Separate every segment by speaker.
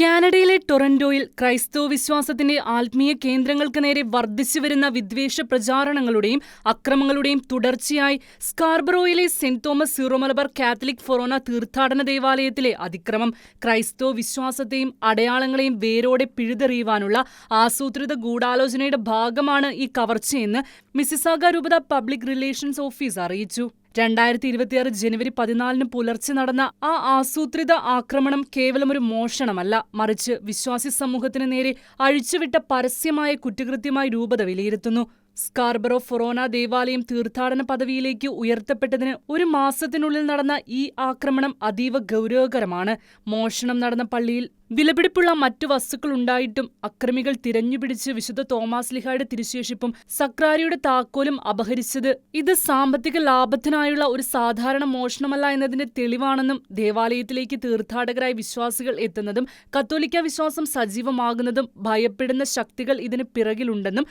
Speaker 1: കാനഡയിലെ ടൊറന്റോയിൽ ക്രൈസ്തവ വിശ്വാസത്തിന്റെ ആത്മീയ കേന്ദ്രങ്ങൾക്ക് നേരെ വർദ്ധിച്ചുവരുന്ന വിദ്വേഷ പ്രചാരണങ്ങളുടെയും അക്രമങ്ങളുടെയും തുടർച്ചയായി സ്കാർബറോയിലെ saint Thomas Syro Malabar Catholic Forane തീർത്ഥാടന ദേവാലയത്തിലെ അതിക്രമം ക്രൈസ്തവ വിശ്വാസത്തെയും അടയാളങ്ങളെയും വേരോടെ പിഴുതെറിയുവാനുള്ള ആസൂത്രിത ഗൂഢാലോചനയുടെ ഭാഗമാണ് ഈ കവർച്ചയെന്ന് മിസിസാഗ രൂപത പബ്ലിക് റിലേഷൻസ് ഓഫീസ് അറിയിച്ചു. രണ്ടായിരത്തി ഇരുപത്തിയാറ് ജനുവരി പതിനാലിന് പുലർച്ചെ നടന്ന ആ ആസൂത്രിത ആക്രമണം കേവലം ഒരു മോഷണമല്ല മറിച്ച് വിശ്വാസി സമൂഹത്തിന് നേരെ അഴിച്ചുവിട്ട പരസ്യമായ കുറ്റകൃത്യമായി രൂപത വിലയിരുത്തുന്നു. സ്കാർബറോ ഫൊറോന ദേവാലയം തീർത്ഥാടന പദവിയിലേക്ക് ഉയർത്തപ്പെട്ടതിന് ഒരു മാസത്തിനുള്ളിൽ നടന്ന ഈ ആക്രമണം അതീവ ഗൗരവകരമാണ്. മോഷണം നടന്ന പള്ളിയിൽ വിലപിടിപ്പുള്ള മറ്റു വസ്തുക്കൾ ഉണ്ടായിട്ടും അക്രമികൾ തിരഞ്ഞുപിടിച്ച് വിശുദ്ധ തോമാസ് ലിഹായുടെ തിരുശേഷിപ്പും സക്രാരിയുടെ താക്കോലും അപഹരിച്ചത്. ഇത് സാമ്പത്തിക ലാഭത്തിനായുള്ള ഒരു സാധാരണ മോഷണമല്ല എന്നതിന്റെ തെളിവാണെന്നും ദേവാലയത്തിലേക്ക് തീർത്ഥാടകരായി വിശ്വാസികൾ എത്തുന്നതും കത്തോലിക്ക വിശ്വാസം സജീവമാകുന്നതും ഭയപ്പെടുന്ന ശക്തികൾ ഇതിന് പിറകിലുണ്ടെന്നും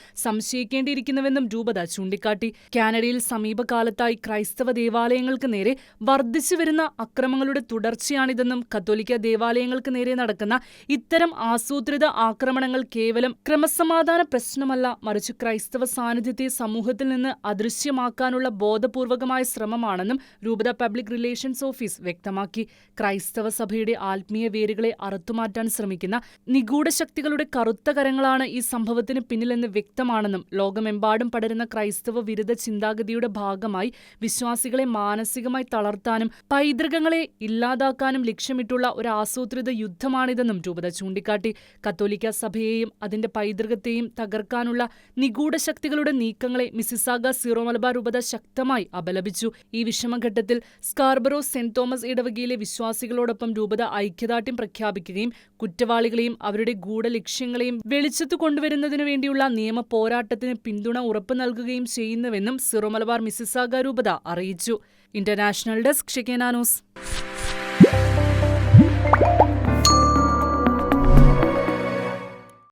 Speaker 1: സംശയിക്കേണ്ടിയിരിക്കുന്നുവെന്നും രൂപത ചൂണ്ടിക്കാട്ടി. കാനഡയിൽ സമീപകാലത്തായി ക്രൈസ്തവ ദേവാലയങ്ങൾക്ക് നേരെ വർദ്ധിച്ചു വരുന്ന അക്രമങ്ങളുടെ തുടർച്ചയാണിതെന്നും കത്തോലിക്ക ദേവാലയങ്ങൾക്ക് നേരെ നടക്കുന്ന ഇത്തരം ആസൂത്രിത ആക്രമണങ്ങൾ കേവലം ക്രമസമാധാന പ്രശ്നമല്ല. മറിച്ച് ക്രൈസ്തവ സാന്നിധ്യത്തെ സമൂഹത്തിൽ നിന്ന് അദൃശ്യമാക്കാനുള്ള ബോധപൂർവകമായ ശ്രമമാണെന്നും രൂപത പബ്ലിക് റിലേഷൻസ് ഓഫീസ് വ്യക്തമാക്കി. ക്രൈസ്തവ സഭയുടെ ആത്മീയ വേരുകളെ അറുത്തുമാറ്റാൻ ശ്രമിക്കുന്ന നിഗൂഢ ശക്തികളുടെ കറുത്ത കരങ്ങളാണ് ഈ സംഭവത്തിന് പിന്നിലെന്ന് വ്യക്തമാണെന്നും ലോകമെമ്പാടും പടരുന്ന ക്രൈസ്തവ വിരുദ്ധ ചിന്താഗതിയുടെ ഭാഗമായി വിശ്വാസികളെ മാനസികമായി തളർത്താനും പൈതൃകങ്ങളെ ഇല്ലാതാക്കാനും ലക്ഷ്യമിട്ടുള്ള ഒരു ആസൂത്രിത യുദ്ധമാണിതെന്നും രൂപത ചൂണ്ടിക്കാട്ടി. കത്തോലിക്ക സഭയെയും അതിന്റെ പൈതൃകത്തെയും തകർക്കാനുള്ള നിഗൂഢ ശക്തികളുടെ നീക്കങ്ങളെ മിസിസാഗ സീറോ മലബാർ രൂപത ശക്തമായി അപലപിച്ചു. ഈ വിഷമഘട്ടത്തിൽ സ്കാർബറോ സെന്റ് തോമസ് ഇടവകയിലെ വിശ്വാസികളോടൊപ്പം രൂപത ഐക്യദാർഢ്യം പ്രഖ്യാപിക്കുകയും കുറ്റവാളികളെയും അവരുടെ ഗൂഢലക്ഷ്യങ്ങളെയും വെളിച്ചത്തു കൊണ്ടുവരുന്നതിനു വേണ്ടിയുള്ള നിയമ പോരാട്ടത്തിന് പിന്തുണ ഉറപ്പു നൽകുകയും ചെയ്യുന്നുവെന്നും സിറോ മലബാർ മിസിസാഗ രൂപത അറിയിച്ചു. International desk ഷിക്കേനാനൂസ്